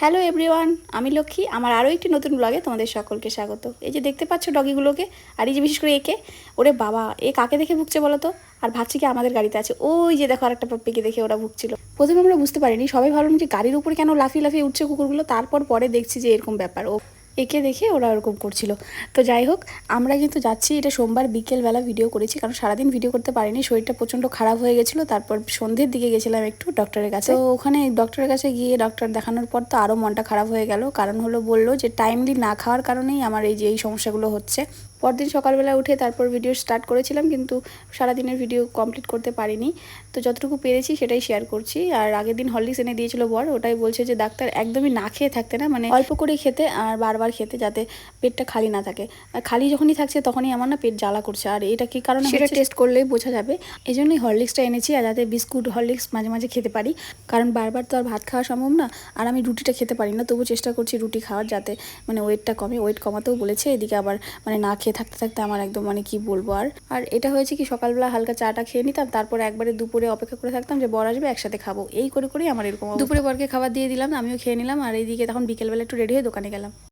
Hello everyone আমি লক্ষ্মী। আমার আরও একটি নতুন ব্লগে তোমাদের সকলকে স্বাগত। এই যে দেখতে পাচ্ছ ডগিগুলোকে, আর এই যে বিশেষ করে একে, ওরে বাবা, এ কাকে দেখে ভুগছে বলো তো? আর ভাবছি কি আমাদের গাড়িতে আছে। ওই যে দেখো আর একটা পাপ্পিকে দেখে ওরা ভুগছিল। প্রথমে আমরা বুঝতে পারিনি সবাই ভাবলাম যে গাড়ির উপরে কেন লাফিয়ে লাফিয়ে উঠছে কুকুরগুলো, তারপর পরে দেখছি যে এরকম ব্যাপার। ও একে দেখে ওরা ওরকম করছিল। তো যাই হোক আমরা কিন্তু যাচ্ছি, এটা সোমবার বিকেলবেলা ভিডিও করেছি, কারণ সারাদিন ভিডিও করতে পারিনি, শরীরটা প্রচণ্ড খারাপ হয়ে গেছিল, তারপর সন্ধ্যের দিকে গেছিলাম একটু ডক্টরের কাছে। তো ওখানে ডক্টরের কাছে গিয়ে ডক্টর দেখানোর পর তো আরও মনটা খারাপ হয়ে গেল, কারণ হলো বলল যে টাইমলি না খাওয়ার কারণেই আমার এই যে এই সমস্যাগুলো হচ্ছে। পরদিন সকালবেলা উঠে তারপর ভিডিও স্টার্ট করেছিলাম কিন্তু সারাদিনের ভিডিও কমপ্লিট করতে পারিনি। তো যতটুকু পেরেছি সেটাই শেয়ার করছি। আর আগের দিন হরলিক্স এনে দিয়েছিল বর ওটাই বলছে যে ডাক্তার একদমই না খেয়ে থাকতে না মানে অল্প করে খেতে আর বারবার খেতে যাতে পেটটা খালি না থাকে। আর খালি যখনই থাকছে তখনই আমার না পেট জ্বালা করছে। আর এটা কি কারণে সেটা টেস্ট করলেই বোঝা যাবে। এই জন্যই হরলিক্সটা এনেছি আর যাতে বিস্কুট হরলিক্স মাঝে মাঝে খেতে পারি। কারণ বারবার তো আর ভাত খাওয়া সম্ভব না আর আমি রুটিটা খেতে পারি না। তবু চেষ্টা করছি রুটি খাওয়ার যাতে মানে ওয়েটটা কমে। ওয়েট কমাতেও বলেছে এদিকে আবার মানে না খেয়ে থাকতে থাকতে আমার একদম মানে কি বলব আর? আর এটা হয়েছে কি সকালবেলা হালকা চাটা খেয়ে নিতাম, তারপরে একবারে দুপুরে অপেক্ষা করে থাকতাম যে বর আসবে, একসাথে খাব। এই করে করেই আমার এরকম দুপুরে বরকে খাবার দিয়ে দিলাম, আমিও খেয়ে নিলাম, আর এইদিকে তখন বিকেলবেলা একটু রেডি হয়ে দোকানে গেলাম।